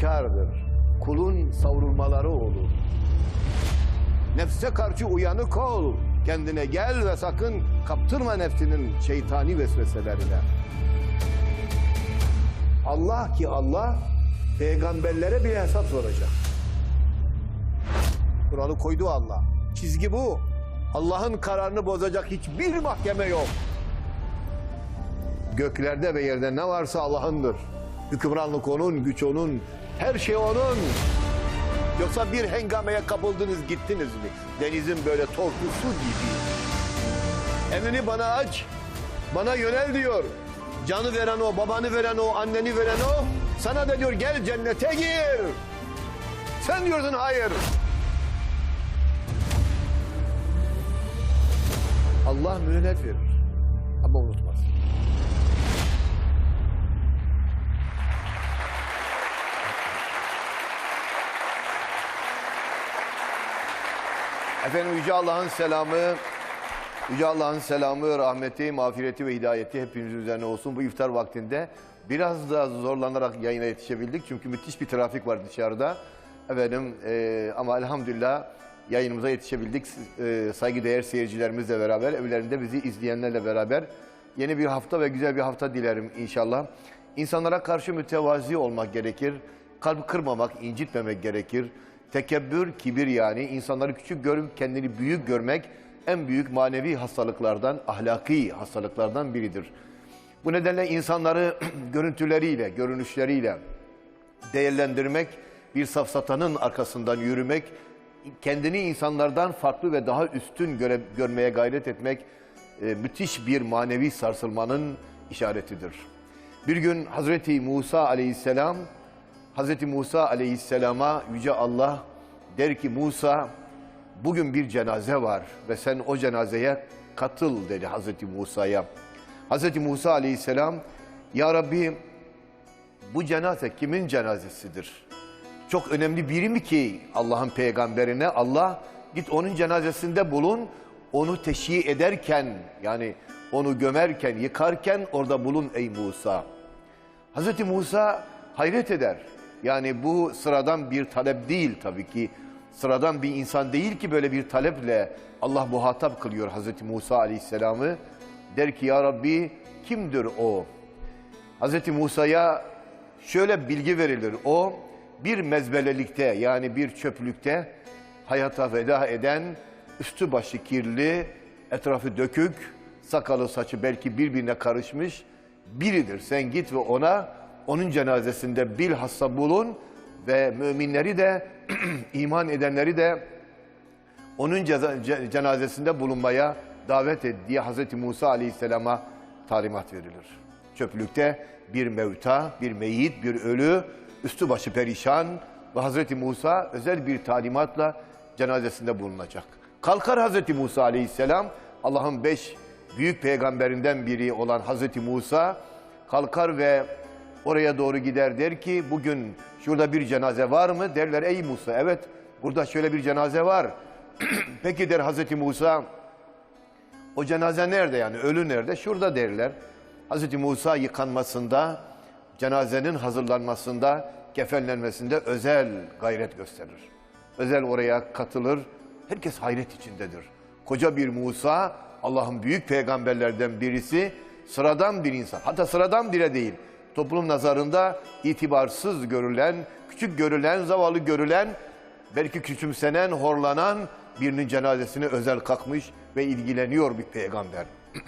günahkardır. Kulun savrulmaları olur. Nefse karşı uyanık ol. Kendine gel ve sakın kaptırma nefsinin şeytani vesveselerine. Allah ki Allah peygamberlere bir hesap soracak. Kuralı koydu Allah. Çizgi bu. Allah'ın kararını bozacak hiçbir mahkeme yok. Göklerde ve yerde ne varsa Allah'ındır. Hükümranlık onun, güç onun, her şey onun. Yoksa bir hengameye kapıldınız gittiniz mi? Denizin böyle tortusu gibi. Emrini bana aç, bana yönel diyor. Canı veren o, babanı veren o, anneni veren o. Sana da diyor gel cennete gir. Sen diyorsun hayır. Allah mühlet verir ama unutmaz. Efendim Yüce Allah'ın selamı, Yüce Allah'ın selamı, rahmeti, mağfireti ve hidayeti hepimizin üzerine olsun. Bu iftar vaktinde biraz da zorlanarak yayına yetişebildik. Çünkü müthiş bir trafik var dışarıda. Efendim e, ama elhamdülillah yayınımıza yetişebildik. E, saygıdeğer seyircilerimizle beraber, evlerinde bizi izleyenlerle beraber yeni bir hafta ve güzel bir hafta dilerim inşallah. İnsanlara karşı mütevazi olmak gerekir. Kalbi kırmamak, incitmemek gerekir. Tekebbür, kibir yani insanları küçük görüp kendini büyük görmek en büyük manevi hastalıklardan, ahlaki hastalıklardan biridir. Bu nedenle insanları görüntüleriyle, görünüşleriyle değerlendirmek, bir safsatanın arkasından yürümek, kendini insanlardan farklı ve daha üstün göre, görmeye gayret etmek e, müthiş bir manevi sarsılmanın işaretidir. Bir gün Hazreti Musa aleyhisselam, Hazreti Musa aleyhisselama Yüce Allah der ki Musa bugün bir cenaze var ve sen o cenazeye katıl dedi Hazreti Musa'ya. Hazreti Musa aleyhisselam Ya Rabbi bu cenaze kimin cenazesidir? Çok önemli biri mi ki Allah'ın peygamberine Allah git onun cenazesinde bulun onu teşhi ederken yani onu gömerken yıkarken orada bulun ey Musa. Hazreti Musa hayret eder. Yani bu sıradan bir talep değil tabii ki. Sıradan bir insan değil ki böyle bir taleple Allah muhatap kılıyor Hazreti Musa Aleyhisselam'ı. Der ki ya Rabbi kimdir o? Hazreti Musa'ya şöyle bilgi verilir. O bir mezbelelikte yani bir çöplükte hayata veda eden üstü başı kirli, etrafı dökük, sakalı saçı belki birbirine karışmış biridir. Sen git ve ona onun cenazesinde bilhassa bulun ve müminleri de iman edenleri de onun cenazesinde bulunmaya davet et diye Hazreti Musa Aleyhisselam'a talimat verilir. Çöplükte bir mevta, bir meyit, bir ölü, üstü başı perişan ve Hazreti Musa özel bir talimatla cenazesinde bulunacak. Kalkar Hazreti Musa Aleyhisselam, Allah'ın beş büyük peygamberinden biri olan Hazreti Musa kalkar ve oraya doğru gider der ki bugün şurada bir cenaze var mı? Derler ey Musa evet burada şöyle bir cenaze var. Peki der Hazreti Musa o cenaze nerede yani ölü nerede? Şurada derler. Hazreti Musa yıkanmasında, cenazenin hazırlanmasında, kefenlenmesinde özel gayret gösterir. Özel oraya katılır. Herkes hayret içindedir. Koca bir Musa, Allah'ın büyük peygamberlerden birisi, sıradan bir insan. Hatta sıradan bile değil. Toplum nazarında itibarsız görülen, küçük görülen, zavallı görülen, belki küçümsenen, horlanan birinin cenazesine özel kalkmış ve ilgileniyor bir peygamber.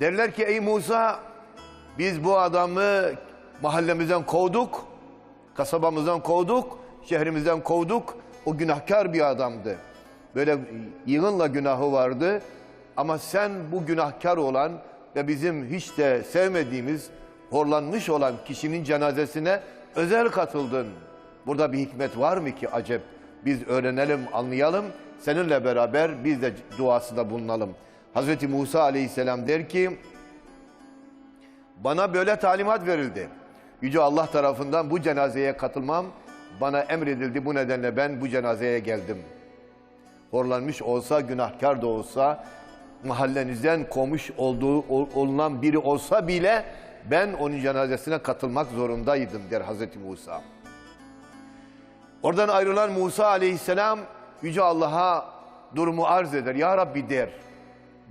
Derler ki ey Musa biz bu adamı mahallemizden kovduk, kasabamızdan kovduk, şehrimizden kovduk. O günahkar bir adamdı. Böyle yığınla günahı vardı. Ama sen bu günahkar olan ve bizim hiç de sevmediğimiz, horlanmış olan kişinin cenazesine özel katıldın. Burada bir hikmet var mı ki acep? Biz öğrenelim, anlayalım. Seninle beraber biz de duasında bulunalım. Hazreti Musa aleyhisselam der ki, bana böyle talimat verildi. Yüce Allah tarafından bu cenazeye katılmam bana emredildi. Bu nedenle ben bu cenazeye geldim. Horlanmış olsa, günahkar da olsa, mahallenizden kovmuş olduğu ol- olunan biri olsa bile ben onun cenazesine katılmak zorundaydım der Hazreti Musa. Oradan ayrılan Musa aleyhisselam Yüce Allah'a durumu arz eder. Ya Rabbi der.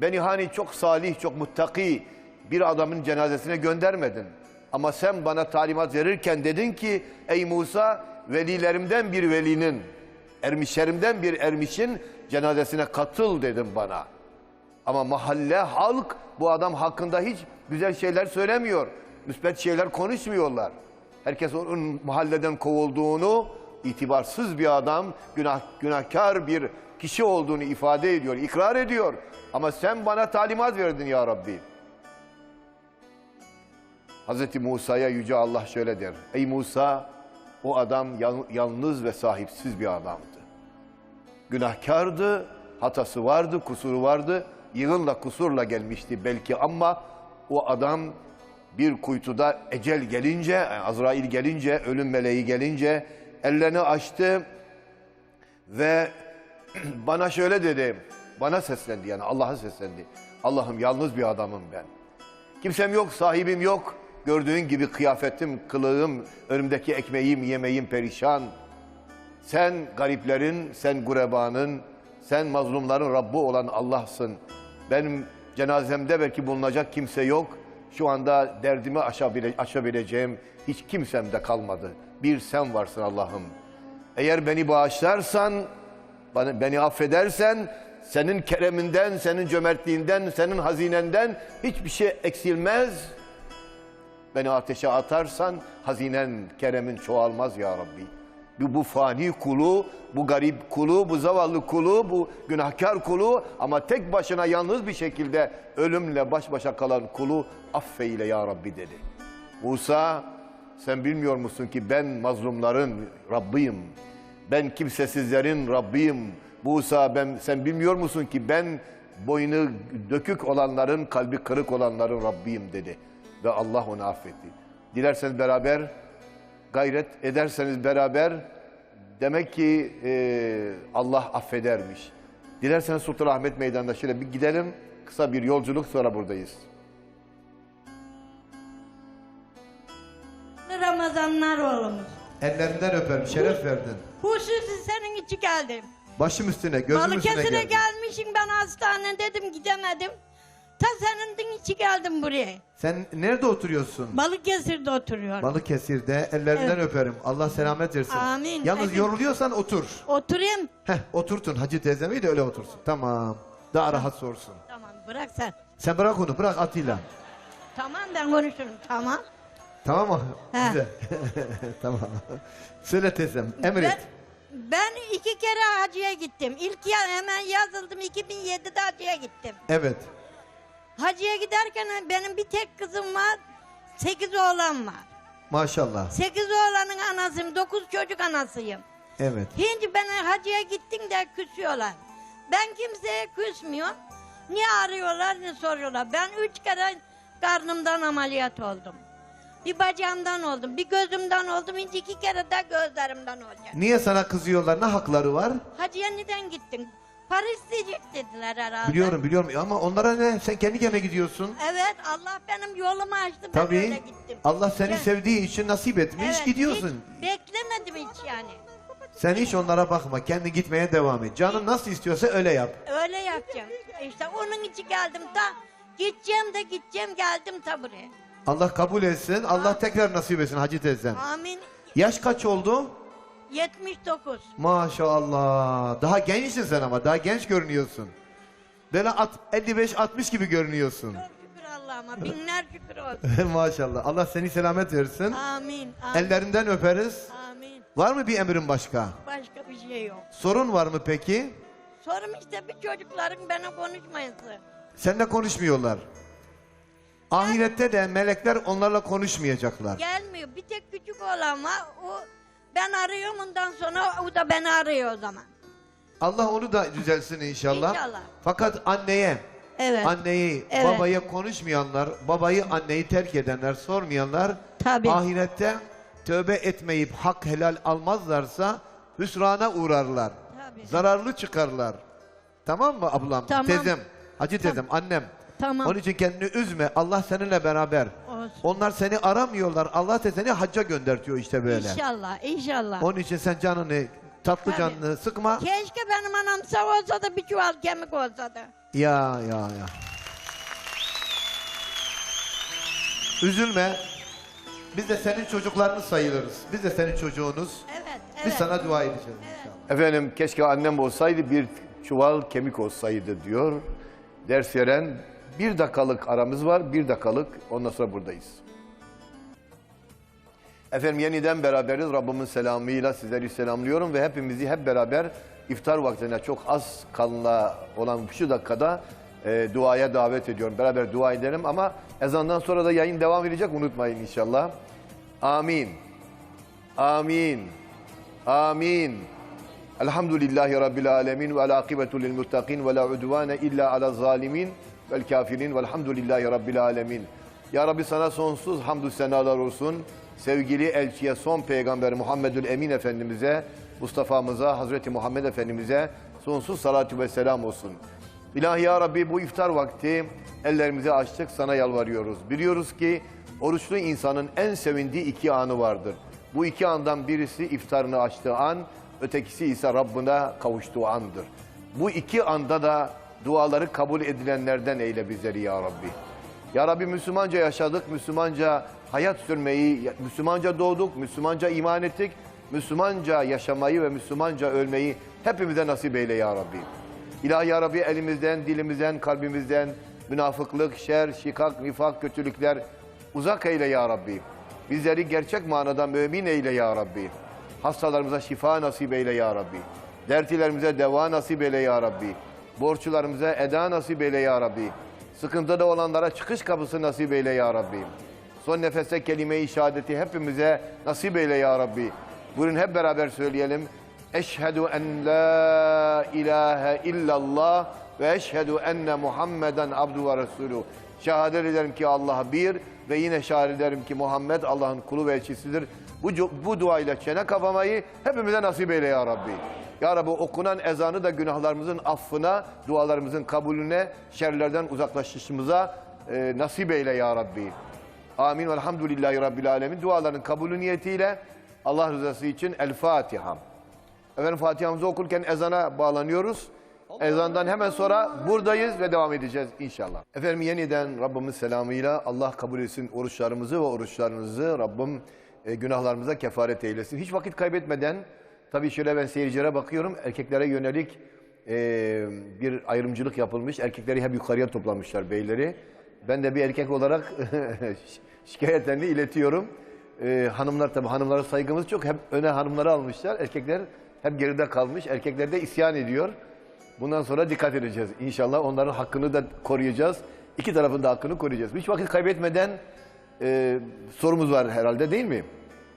Beni hani çok salih, çok muttaki bir adamın cenazesine göndermedin. Ama sen bana talimat verirken dedin ki ey Musa velilerimden bir velinin, ermişlerimden bir ermişin cenazesine katıl dedim bana. Ama mahalle, halk bu adam hakkında hiç güzel şeyler söylemiyor. Müsbet şeyler konuşmuyorlar. Herkes onun mahalleden kovulduğunu, itibarsız bir adam, günah, günahkar bir kişi olduğunu ifade ediyor, ikrar ediyor. Ama sen bana talimat verdin ya Rabbi. Hazreti Musa'ya Yüce Allah şöyle der. Ey Musa, o adam yal- yalnız ve sahipsiz bir adamdı. Günahkardı, hatası vardı, kusuru vardı. Yığınla kusurla gelmişti belki ama o adam bir kuytuda ecel gelince, yani Azrail gelince, ölüm meleği gelince ellerini açtı ve bana şöyle dedi, bana seslendi yani Allah'a seslendi. Allah'ım yalnız bir adamım ben. Kimsem yok, sahibim yok. Gördüğün gibi kıyafetim, kılığım, önümdeki ekmeğim, yemeğim perişan. Sen gariplerin, sen gurebanın, sen mazlumların Rabbi olan Allah'sın. Benim cenazemde belki bulunacak kimse yok. Şu anda derdimi aşabile, aşabileceğim hiç kimsem de kalmadı. Bir sen varsın Allah'ım. Eğer beni bağışlarsan, beni affedersen, senin kereminden, senin cömertliğinden, senin hazinenden hiçbir şey eksilmez. Beni ateşe atarsan hazinen, keremin çoğalmaz ya Rabbi. Bu, bu fani kulu, bu garip kulu, bu zavallı kulu, bu günahkar kulu ama tek başına yalnız bir şekilde ölümle baş başa kalan kulu affeyle ya Rabbi dedi. Musa sen bilmiyor musun ki ben mazlumların Rabbiyim. Ben kimsesizlerin Rabbiyim. Musa ben sen bilmiyor musun ki ben boynu dökük olanların, kalbi kırık olanların Rabbiyim dedi. Ve Allah onu affetti. Dilerseniz beraber gayret ederseniz beraber demek ki e, Allah affedermiş. Dilerseniz Sultanahmet Meydanı'nda şöyle bir gidelim. Kısa bir yolculuk sonra buradayız. Ramazanlar oğlumuz. Ellerinden öperim, şeref verdin. Hususi senin için geldim. Başım üstüne, gözüm üstüne Balıkesir'e gelmişim ben hastane dedim gidemedim. Ta senin için geldim buraya. Sen nerede oturuyorsun? Balıkesir'de oturuyorum. Balıkesir'de ellerinden öperim. Allah selamet versin. Amin. Yalnız Efendim? yoruluyorsan otur. Oturayım. Heh, oturtun Hacı teyzemi de öyle otursun. Tamam. Daha rahat sorsun. Tamam bırak sen. Sen bırak onu, bırak Atilla. Tamam ben konuşurum tamam. Tamam mı? He. Güzel. tamam. Söyle teyzem, emret. Ben, ben iki kere hacıya gittim. İlk ya hemen yazıldım 2007'de hacıya gittim. Evet. Hacıya giderken benim bir tek kızım var. Sekiz oğlan var. Maşallah. Sekiz oğlanın anasıyım. Dokuz çocuk anasıyım. Evet. Şimdi ben hacıya gittin de küsüyorlar. Ben kimseye küsmüyorum. Niye arıyorlar ne soruyorlar. Ben üç kere karnımdan ameliyat oldum. Bir bacağımdan oldum, bir gözümden oldum, şimdi iki kere de gözlerimden olacak. Niye sana kızıyorlar? Ne hakları var? Hacıya neden gittin? Paris diyecek dediler herhalde. Biliyorum biliyorum ama onlara ne? Sen kendi kendine gidiyorsun. Evet Allah benim yolumu açtı ben öyle Tabii. gittim. Allah seni Ya- sevdiği için nasip etmiş Evet, gidiyorsun. Hiç beklemedim hiç yani. Sen hiç onlara bakma. Kendi gitmeye devam et. Canın nasıl istiyorsa öyle yap. Öyle yapacağım. İşte onun için geldim da gideceğim de gideceğim geldim ta buraya. Allah kabul etsin. Allah tekrar nasip etsin Hacı teyzem. Amin. Yaş kaç oldu? 79. Maşallah. Daha gençsin sen ama. Daha genç görünüyorsun. Böyle at- 55-60 gibi görünüyorsun. Çok şükür Allah'ıma. Binler şükür olsun. Maşallah. Allah seni selamet versin. Amin. Amin. Ellerinden öperiz. Amin. Var mı bir emrin başka? Başka bir şey yok. Sorun var mı peki? Sorum işte bir çocukların bana konuşmayası. Seninle konuşmuyorlar. Ahirette de melekler onlarla konuşmayacaklar. Gelmiyor. Bir tek küçük olan var. O ben arıyorum ondan sonra o da beni arıyor o zaman. Allah onu da düzelsin inşallah. İnşallah. Fakat anneye, Evet. anneyi, Evet. babaya konuşmayanlar, babayı, anneyi terk edenler, sormayanlar Tabii. ahirette tövbe etmeyip hak helal almazlarsa hüsrana uğrarlar. Tabii. Zararlı çıkarlar. Tamam mı ablam? Tamam. Teyzem, hacı teyzem, annem. Tamam. Onun için kendini üzme. Allah seninle beraber. Olsun. Onlar seni aramıyorlar. Allah da seni hacca göndertiyor işte böyle. İnşallah, inşallah. Onun için sen canını, tatlı Tabii. canını sıkma. Keşke benim anam sağ olsa da bir çuval kemik olsa da. Ya ya ya. Üzülme. Biz de senin çocuklarını sayılırız. Biz de senin çocuğunuz. Evet, Biz evet. sana dua edeceğiz inşallah. Efendim keşke annem olsaydı bir çuval kemik olsaydı diyor. Ders veren bir dakikalık aramız var. Bir dakikalık ondan sonra buradayız. Efendim yeniden beraberiz. Rabbimin selamıyla sizleri selamlıyorum ve hepimizi hep beraber iftar vaktine çok az kalına olan şu dakikada e, duaya davet ediyorum. Beraber dua edelim ama ezandan sonra da yayın devam edecek unutmayın inşallah. Amin. Amin. Amin. Elhamdülillahi Rabbil alemin ve alakibetu lil muttakin ve la udvane illa ala zalimin vel kafirin velhamdülillahi Rabbil alemin. Ya Rabbi sana sonsuz hamdü senalar olsun. Sevgili elçiye son peygamber Muhammedül Emin Efendimiz'e, Mustafa'mıza, Hazreti Muhammed Efendimiz'e sonsuz salatü ve selam olsun. İlahi ya Rabbi bu iftar vakti ellerimizi açtık sana yalvarıyoruz. Biliyoruz ki oruçlu insanın en sevindiği iki anı vardır. Bu iki andan birisi iftarını açtığı an, ötekisi ise Rabbine kavuştuğu andır. Bu iki anda da duaları kabul edilenlerden eyle bizleri ya Rabbi. Ya Rabbi Müslümanca yaşadık, Müslümanca hayat sürmeyi, Müslümanca doğduk, Müslümanca iman ettik. Müslümanca yaşamayı ve Müslümanca ölmeyi hepimize nasip eyle ya Rabbi. İlahi ya Rabbi elimizden, dilimizden, kalbimizden münafıklık, şer, şikak, nifak, kötülükler uzak eyle ya Rabbi. Bizleri gerçek manada mümin eyle ya Rabbi. Hastalarımıza şifa nasip eyle ya Rabbi. Dertlerimize deva nasip eyle ya Rabbi. Borçlarımıza eda nasip eyle ya Rabbi. Sıkıntıda olanlara çıkış kapısı nasip eyle ya Rabbi. Son nefeste kelime-i şehadeti hepimize nasip eyle ya Rabbi. Buyurun hep beraber söyleyelim. Eşhedü en la ilahe illallah ve eşhedü enne Muhammeden abdu ve resulü. Şehadet ederim ki Allah bir ve yine şehadet ederim ki Muhammed Allah'ın kulu ve elçisidir. Bu, bu duayla çene kapamayı hepimize nasip eyle ya Rabbi. Ya Rabbi okunan ezanı da günahlarımızın affına, dualarımızın kabulüne, şerlerden uzaklaşışımıza e, nasip eyle ya Rabbi. Amin. Velhamdülillahi Rabbil Alemin. Duaların kabulü niyetiyle Allah rızası için El Fatiha. Efendim Fatiha'mızı okurken ezana bağlanıyoruz. Ezandan hemen sonra buradayız ve devam edeceğiz inşallah. Efendim yeniden Rabbimin selamıyla Allah kabul etsin oruçlarımızı ve oruçlarınızı Rabbim e, günahlarımıza kefaret eylesin. Hiç vakit kaybetmeden tabii şöyle ben seyircilere bakıyorum erkeklere yönelik e, bir ayrımcılık yapılmış. Erkekleri hep yukarıya toplamışlar beyleri. Ben de bir erkek olarak şikayetlerini iletiyorum. Ee, hanımlar tabii hanımlara saygımız çok. Hep öne hanımları almışlar. Erkekler hep geride kalmış. Erkekler de isyan ediyor. Bundan sonra dikkat edeceğiz. İnşallah onların hakkını da koruyacağız. İki tarafın da hakkını koruyacağız. Hiç vakit kaybetmeden e, sorumuz var herhalde değil mi?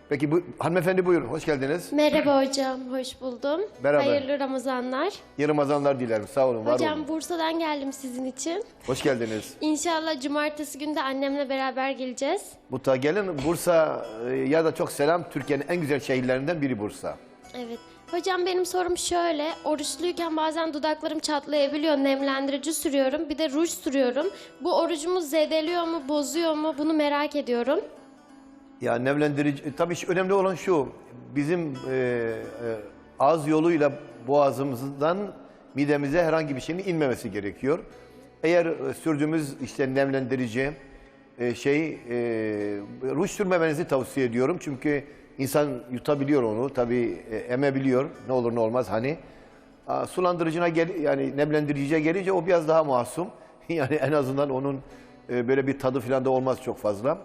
Peki bu hanımefendi buyurun. Hoş geldiniz. Merhaba hocam, hoş buldum. Merhaba. Hayırlı Ramazanlar. İyi Ramazanlar dilerim. Sağ olun, var Hocam olun. Bursa'dan geldim sizin için. Hoş geldiniz. İnşallah cumartesi günü de annemle beraber geleceğiz. Mutlaka gelin. Bursa e, ya da çok selam. Türkiye'nin en güzel şehirlerinden biri Bursa. Evet. Hocam benim sorum şöyle. Oruçluyken bazen dudaklarım çatlayabiliyor. Nemlendirici sürüyorum. Bir de ruj sürüyorum. Bu orucumu zedeliyor mu, bozuyor mu? Bunu merak ediyorum. Ya nemlendirici, e, tabii önemli olan şu, bizim e, e, ağız yoluyla boğazımızdan midemize herhangi bir şeyin inmemesi gerekiyor. Eğer e, sürdüğümüz işte nemlendirici e, şey, e, ruj sürmemenizi tavsiye ediyorum. Çünkü insan yutabiliyor onu, tabii e, emebiliyor, ne olur ne olmaz hani. Aa, Sulandırıcına gel, yani nemlendiriciye gelince o biraz daha masum. Yani en azından onun e, böyle bir tadı falan da olmaz çok fazla.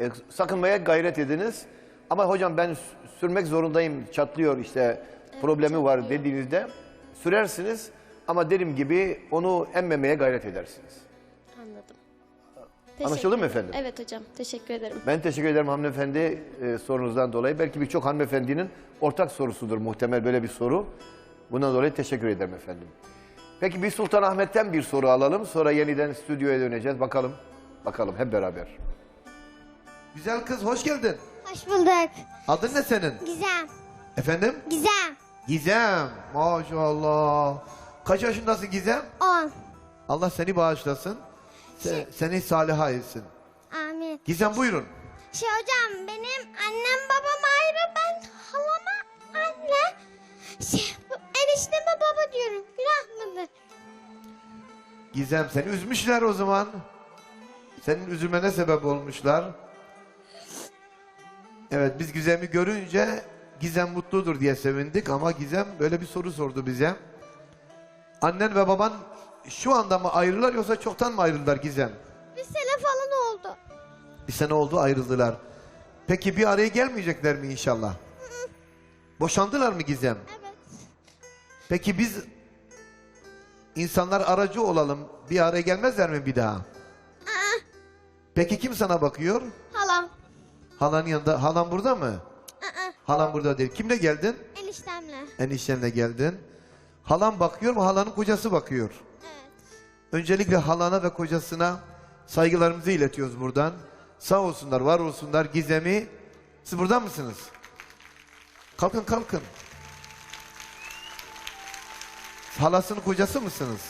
E, sakınmaya gayret ediniz. Ama hocam ben sürmek zorundayım, çatlıyor işte problemi var dediğinizde sürersiniz. Ama dediğim gibi onu emmemeye gayret edersiniz. Anladım. Anlaşıldı mı efendim? Evet hocam, teşekkür ederim. Ben teşekkür ederim hanımefendi e, sorunuzdan dolayı. Belki birçok hanımefendinin ortak sorusudur muhtemel böyle bir soru. Bundan dolayı teşekkür ederim efendim. Peki bir Sultanahmet'ten bir soru alalım. Sonra yeniden stüdyoya döneceğiz. Bakalım. Bakalım hep beraber. Güzel kız hoş geldin. Hoş bulduk. Adın ne senin? Gizem. Efendim? Gizem. Gizem. Maşallah. Kaç yaşındasın Gizem? 10. Allah seni bağışlasın. Sen, seni saliha etsin. Amin. Gizem buyurun. Şey hocam benim annem babam ayrı ben halama anne. Şey bu enişteme baba diyorum. Günah mıdır? Gizem seni üzmüşler o zaman. Senin üzülmene sebep olmuşlar. Evet biz Gizem'i görünce Gizem mutludur diye sevindik ama Gizem böyle bir soru sordu bize. Annen ve baban şu anda mı ayrılar yoksa çoktan mı ayrıldılar Gizem? Bir sene falan oldu. Bir sene oldu ayrıldılar. Peki bir araya gelmeyecekler mi inşallah? Boşandılar mı Gizem? Evet. Peki biz insanlar aracı olalım. Bir araya gelmezler mi bir daha? Peki kim sana bakıyor? Halanın yanında. Halan burada mı? Aa, Halan burada değil. Kimle geldin? eniştemle. Eniştenle geldin. Halan bakıyor mu? Halanın kocası bakıyor. Evet. Öncelikle halana ve kocasına saygılarımızı iletiyoruz buradan. Sağ olsunlar, var olsunlar. Gizem'i. Siz burada mısınız? Kalkın kalkın. Halasının kocası mısınız?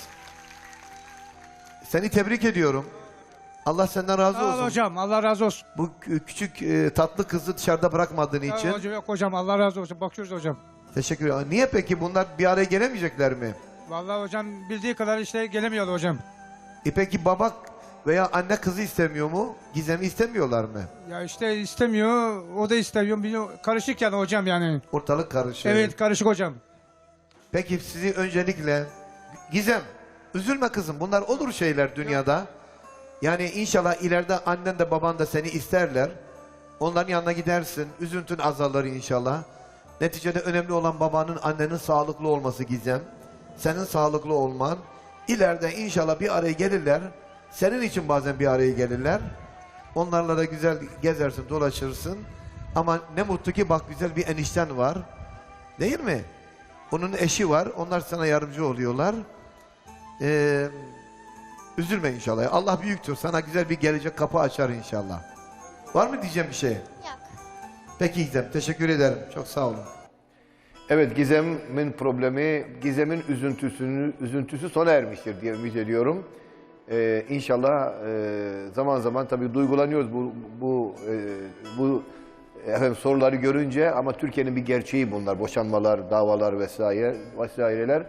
Seni tebrik ediyorum. Allah senden razı Sağ ol olsun. hocam Allah razı olsun. Bu kü- küçük e, tatlı kızı dışarıda bırakmadığın Sağ ol için. hocam yok hocam Allah razı olsun. Bakıyoruz hocam. Teşekkür ederim. Niye peki bunlar bir araya gelemeyecekler mi? Vallahi hocam bildiği kadar işte gelemiyordu hocam. E peki baba veya anne kızı istemiyor mu? Gizem'i istemiyorlar mı? Ya işte istemiyor, o da istemiyor. Bilmiyorum, Karışık yani hocam yani. Ortalık karışık. Evet karışık hocam. Peki sizi öncelikle Gizem üzülme kızım bunlar olur şeyler dünyada. Yani inşallah ileride annen de baban da seni isterler. Onların yanına gidersin. Üzüntün azalır inşallah. Neticede önemli olan babanın annenin sağlıklı olması Gizem. Senin sağlıklı olman. İleride inşallah bir araya gelirler. Senin için bazen bir araya gelirler. Onlarla da güzel gezersin, dolaşırsın. Ama ne mutlu ki bak güzel bir enişten var. Değil mi? Onun eşi var. Onlar sana yardımcı oluyorlar. Ee, üzülme inşallah. Allah büyüktür. Sana güzel bir gelecek kapı açar inşallah. Var mı diyeceğim bir şey? Yok. Peki Gizem. Teşekkür ederim. Çok sağ olun. Evet Gizem'in problemi, Gizem'in üzüntüsünü, üzüntüsü sona ermiştir diye ümit ediyorum. Ee, inşallah e, zaman zaman tabii duygulanıyoruz bu bu e, bu efendim soruları görünce ama Türkiye'nin bir gerçeği bunlar. Boşanmalar, davalar vesaire vesaireler.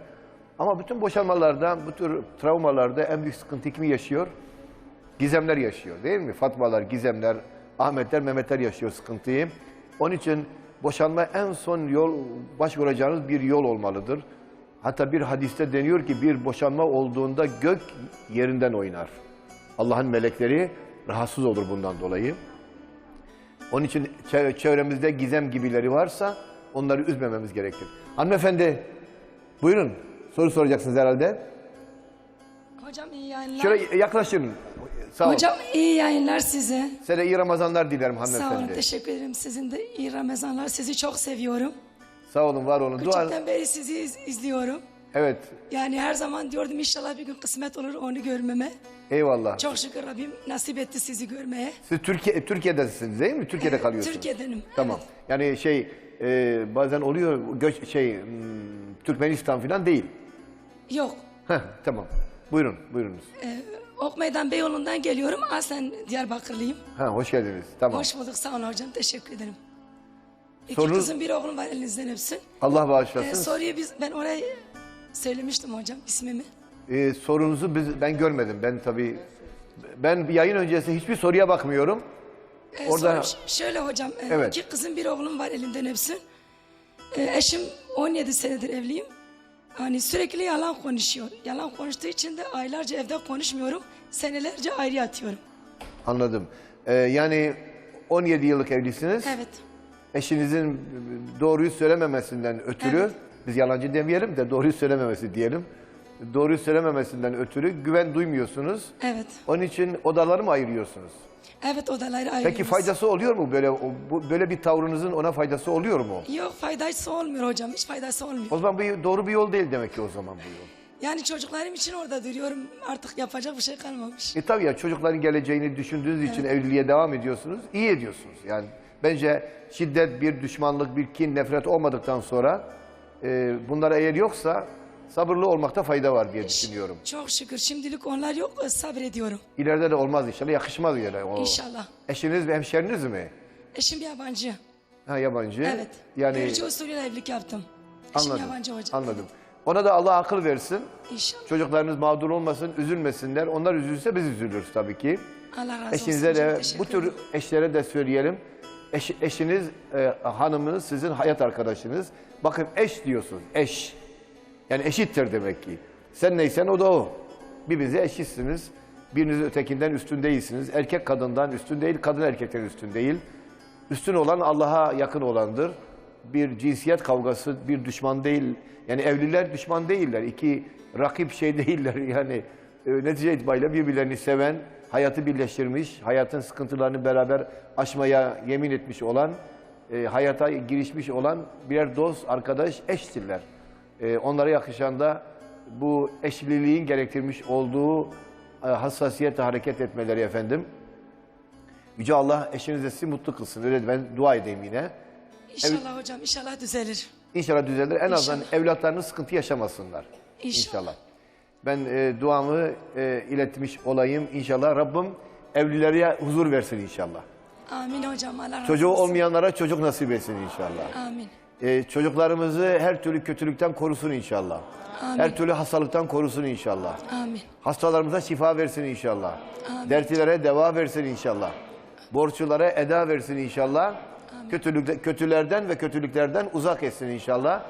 Ama bütün boşanmalarda, bu tür travmalarda en büyük sıkıntı kimi yaşıyor? Gizemler yaşıyor değil mi? Fatmalar, Gizemler, Ahmetler, Mehmetler yaşıyor sıkıntıyı. Onun için boşanma en son yol, başvuracağınız bir yol olmalıdır. Hatta bir hadiste deniyor ki bir boşanma olduğunda gök yerinden oynar. Allah'ın melekleri rahatsız olur bundan dolayı. Onun için çe- çevremizde gizem gibileri varsa onları üzmememiz gerekir. Hanımefendi buyurun soru soracaksınız herhalde. Hocam iyi yayınlar. Şöyle yaklaşın. Sağ olun. Hocam iyi yayınlar size. Size iyi Ramazanlar dilerim Sağ hanımefendi. olun teşekkür ederim. Sizin de iyi Ramazanlar. Sizi çok seviyorum. Sağ olun, var olun. Dua. Küçükten beri sizi iz- izliyorum. Evet. Yani her zaman diyordum inşallah bir gün kısmet olur onu görmeme. Eyvallah. Çok şükür Rabbim nasip etti sizi görmeye. Siz Türkiye Türkiye'desiniz değil mi? Türkiye'de Evet, kalıyorsunuz. Türkiye'denim, Tamam. Yani şey e, bazen oluyor göç şey hmm, Türkmenistan falan değil. Yok. Heh, tamam. Buyurun, buyurunuz. Ok Meydan Beyoğlu'ndan geliyorum. Aslen Diyarbakırlıyım. Ha, hoş geldiniz. Tamam. Hoş bulduk sağ olun hocam. Teşekkür ederim. İki Sorunuz- kızım bir oğlum var elinizden öpsün. Allah Ee, bağışlasın. soruyu biz ben oraya söylemiştim hocam ismimi. Ee, sorunuzu biz, ben görmedim. Ben tabii ben bir yayın öncesi hiçbir soruya bakmıyorum. Ee, Orada- şöyle hocam, e, Evet. iki kızım bir oğlum var elinden öpsün. E, eşim 17 senedir evliyim. Hani sürekli yalan konuşuyor. Yalan konuştuğu için de aylarca evde konuşmuyorum. Senelerce ayrı yatıyorum. Anladım. Ee, yani 17 yıllık evlisiniz. Evet. Eşinizin doğruyu söylememesinden ötürü, Evet. biz yalancı demeyelim de doğruyu söylememesi diyelim. Doğruyu söylememesinden ötürü güven duymuyorsunuz. Evet. Onun için odaları mı ayırıyorsunuz? Evet odaları ayrılıyoruz. Peki faydası oluyor mu böyle o- bu, böyle bir tavrınızın ona faydası oluyor mu? Yok faydası olmuyor hocam. Hiç faydası olmuyor. O zaman bu doğru bir yol değil demek ki o zaman bu yol. Yani çocuklarım için orada duruyorum. Artık yapacak bir şey kalmamış. E tabii ya çocukların geleceğini düşündüğünüz için evliliğe devam ediyorsunuz. iyi ediyorsunuz. Yani bence şiddet, bir düşmanlık, bir kin, nefret olmadıktan sonra e, bunlar eğer yoksa sabırlı olmakta fayda var diye düşünüyorum. Çok şükür şimdilik onlar yok sabrediyorum. İleride de olmaz inşallah. Yakışmaz yani. O. İnşallah. Eşiniz ve hemşeriniz mi? Eşim yabancı. Ha yabancı. Evet. Yani Görücü usulüyle evlilik yaptım. Eşim anladım. yabancı hocam. Anladım. Ona da Allah akıl versin. İnşallah. Çocuklarınız mağdur olmasın, üzülmesinler. Onlar üzülse biz üzülürüz tabii ki. Allah razı olsun. Eşinize hocam, de bu tür eşlere de söyleyelim. Eş- eşiniz, e, hanımınız sizin hayat arkadaşınız. Bakın eş diyorsunuz, eş. Yani eşittir demek ki. Sen neysen o da o. Birbirinize eşitsiniz. Biriniz ötekinden üstün değilsiniz. Erkek kadından üstün değil, kadın erkekten üstün değil. Üstün olan Allah'a yakın olandır. Bir cinsiyet kavgası, bir düşman değil. Yani evliler düşman değiller. İki rakip şey değiller. Yani e, netice itibariyle birbirlerini seven, hayatı birleştirmiş, hayatın sıkıntılarını beraber aşmaya yemin etmiş olan, e, hayata girişmiş olan birer dost, arkadaş, eştirler. E, onlara yakışan da bu eşliliğin gerektirmiş olduğu e, hassasiyetle hareket etmeleri efendim. Yüce Allah eşinize sizi mutlu kılsın. Öyle ben dua edeyim yine. İnşallah hocam inşallah düzelir. İnşallah düzelir. En azından İnşallah. evlatlarınız sıkıntı yaşamasınlar. İnşallah. Ben e, duamı e, iletmiş olayım. İnşallah Rabbim evlilere huzur versin inşallah. Amin hocam Allah razı Çocuğu olmayanlara çocuk nasip etsin inşallah. Amin. E, çocuklarımızı her türlü kötülükten korusun inşallah. Amin. Her türlü hastalıktan korusun inşallah. Amin. Hastalarımıza şifa versin inşallah. Dertlilere deva versin inşallah. Borçlulara eda versin inşallah. Kötülük, kötülerden ve kötülüklerden uzak etsin inşallah.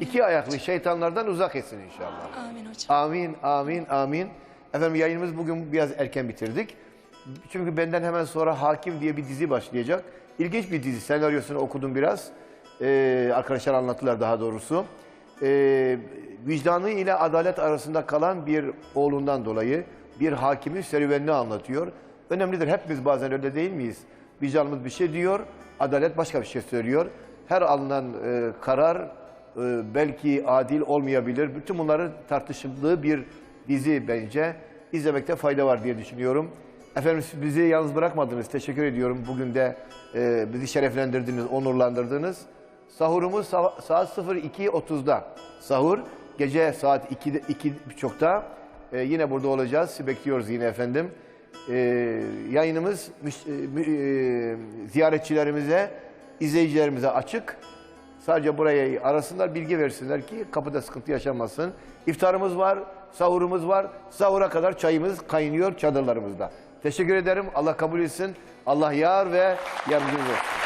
İki ayaklı şeytanlardan uzak etsin inşallah. Amin hocam. Amin, amin, amin. Efendim yayınımız bugün biraz erken bitirdik. Çünkü benden hemen sonra Hakim diye bir dizi başlayacak. İlginç bir dizi. Senaryosunu okudum biraz. Ee, arkadaşlar anlattılar daha doğrusu. Ee, vicdanı ile adalet arasında kalan bir oğlundan dolayı bir hakimin serüvenini anlatıyor. Önemlidir. Hepimiz bazen öyle değil miyiz? Vicdanımız bir şey diyor, adalet başka bir şey söylüyor. Her alınan e, karar e, belki adil olmayabilir. Bütün bunların tartışıldığı bir dizi bence. İzlemekte fayda var diye düşünüyorum. Efendim siz bizi yalnız bırakmadınız. Teşekkür ediyorum. Bugün de e, bizi şereflendirdiniz, onurlandırdınız. Sahurumuz sa- saat 02.30'da. Sahur gece saat 2'de 2.30'da e, yine burada olacağız. Bekliyoruz yine efendim. E, yayınımız müş- e, e, ziyaretçilerimize, izleyicilerimize açık. Sadece buraya arasınlar, bilgi versinler ki kapıda sıkıntı yaşanmasın. İftarımız var, sahurumuz var. Sahura kadar çayımız kaynıyor çadırlarımızda. Teşekkür ederim. Allah kabul etsin. Allah yar ve yardımcınız olsun.